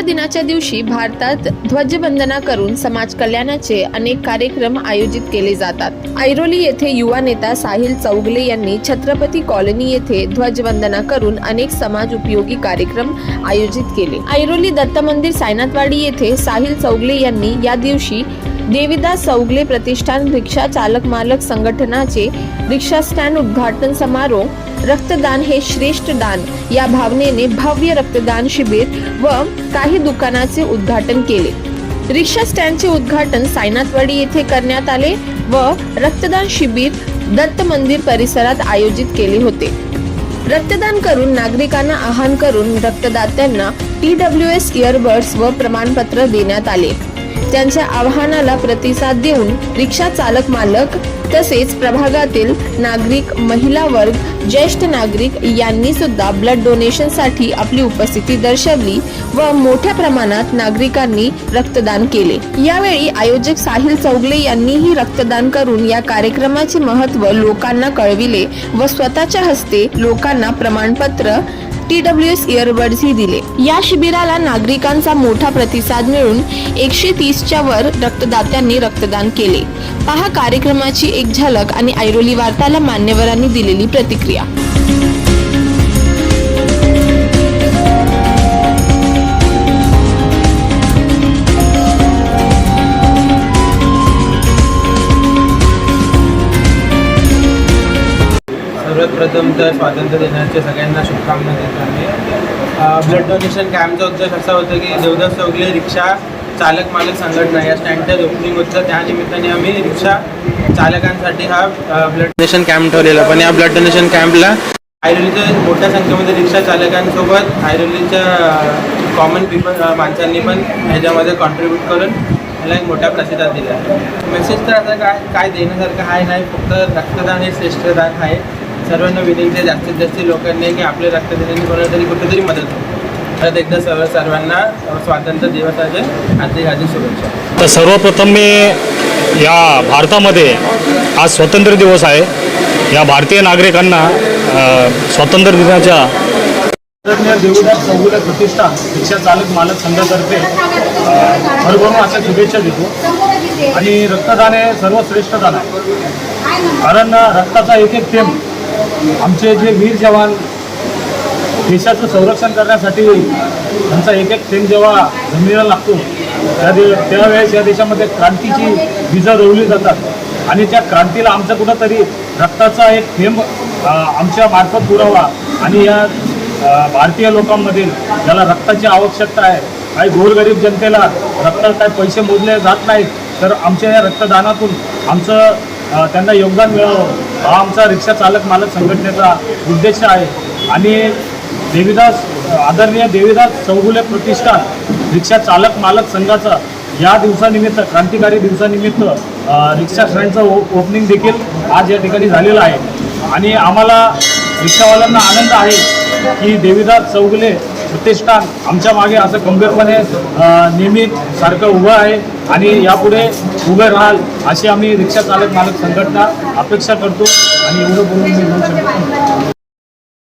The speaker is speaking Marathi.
दिनाच्या दिवशी भारतात ध्वजवंदना करून समाज कल्याणाचे अनेक कार्यक्रम आयोजित केले जातात. ऐरोली येथे युवा नेता साहिल चौगले यांनी छत्रपती कॉलनी येथे ध्वजवंदना करून अनेक समाज उपयोगी कार्यक्रम आयोजित केले. ऐरोली दत्त मंदिर सायनाथवाडी येथे साहिल चौगले यांनी या दिवशी देविदास चौगले प्रतिष्ठान रिक्षा चालक मालक संघटनाचे रिक्षा स्टँड उद्घाटन समारोह रक्तदान हे श्रेष्ठ दान. या भावनेने भव्य रक्तदान शिबिर व काही दुकानाचे उद्घाटन केले. रिक्षा स्टँडचे उद्घाटन सायनाथवाडी येथे करण्यात आले व रक्तदान शिबिर दत्त मंदिर परिसरात आयोजित केले होते. रक्तदान करून नागरिकांना आवाहन करून रक्तदात्यांना टी डब्ल्यू एस इयरबड्स व प्रमाणपत्र देण्यात आले. त्यांच्या आवाहनाला प्रतिसाद देऊन रिक्षा चालक मालक तसेच प्रभागातील नागरिक महिला वर्ग ज्येष्ठ नागरिक यांनी सुद्धा ब्लड डोनेशनसाठी आपली उपस्थिती दर्शवली व मोठ्या प्रमाणात नागरिकांनी रक्तदान केले. यावेळी आयोजक साहिल चौगले यांनीही रक्तदान करून या कार्यक्रमाचे महत्त्व लोकांना कळविले व स्वतःच्या हस्ते लोकांना प्रमाणपत्र टी डब्ल्यू एस इयरबड्सही दिले. या शिबिराला नागरिकांचा मोठा प्रतिसाद मिळून एकशे तीसच्या वर रक्तदात्यांनी रक्तदान केले. पहा कार्यक्रमाची एक झलक आणि ऐरोली वार्ताला मान्यवरांनी दिलेली प्रतिक्रिया. सर्वप्रथम तर स्वातंत्र्य दिनाच्या सगळ्यांना शुभकामना देतो आहे. ब्लड डोनेशन कॅम्पचा उद्देश असा होता की देवदास चौगले रिक्षा चालक मालक संघटना या स्टँडचं ओपनिंग होतं. त्या निमित्ताने आम्ही रिक्षा चालकांसाठी हा ब्लड डोनेशन कॅम्प ठेवलेला. पण या ब्लड डोनेशन कॅम्पला आयरोलीच्या मोठ्या संख्येमध्ये रिक्षा चालकांसोबत आयरोलीच्या कॉमन पीपल माणसांनी पण ह्याच्यामध्ये कॉन्ट्रीब्यूट करून ह्याला एक मोठा प्रतिसाद दिला. मेसेज तर आता काय काय देण्यासारखं आहे नाही फक्त रक्तदान हे श्रेष्ठदान आहे. सर्वांना विनंती आहे जास्तीत जास्त लोकांनी की आपले रक्त दिल्याने कोणाला तरी कुठेतरी मदत होईल परत एकदा सर्व सर्वांना स्वातंत्र्य दिवसाचे हार्दिक हार्दिक शुभेच्छा. तर सर्वप्रथम मी या भारतामध्ये आज स्वातंत्र्य दिवस आहे. या भारतीय नागरिकांना स्वातंत्र्य दिनाच्या चौगुले प्रतिष्ठान रिक्षा चालक मालक संघातर्फे भरभरून अशा शुभेच्छा देतो. आणि रक्तदान हे सर्वश्रेष्ठ दान आहे. कारण रक्ताचा एक एक थेंब आमचे जे वीर जवान देशाचं संरक्षण करण्यासाठी त्यांचा एक एक थेंब जेव्हा जमिनीला लागतो त्या दे त्यावेळेस या देशामध्ये क्रांतीची बीजं रोवली जातात. आणि त्या क्रांतीला आमचं कुठंतरी रक्ताचा एक थेंब आमच्या मार्फत पुरावा आणि या भारतीय लोकांमधील ज्याला रक्ताची आवश्यकता आहे काही गोरगरीब जनतेला रक्तात काय पैसे मोजले जात नाहीत तर आमच्या या रक्तदानातून आमचं त्यांना योगदान मिळावं. हा आमचा रिक्षा चालक मालक संघटनेचा उद्देश आहे. आणि देवीदास आदरणीय देवीदास चौगुले प्रतिष्ठान रिक्षा चालक मालक संघाचा या दिवसानिमित्त क्रांतिकारी दिवसानिमित्त रिक्षा स्टँडचं ओपनिंग देखील आज या ठिकाणी झालेलं आहे. आणि आम्हाला रिक्षावाल्यांना आनंद आहे की देवीदास चौगुले प्रतिष्ठान आमच्या मागे असं गंभीरपणे नियमित नेहमी सारखं उभं आहे आणि यापुढे उभे राहाल अशी आम्ही रिक्षा चालक मालक संघटना अपेक्षा करतो आणि एवढं बोलून मी बोलू शकतो.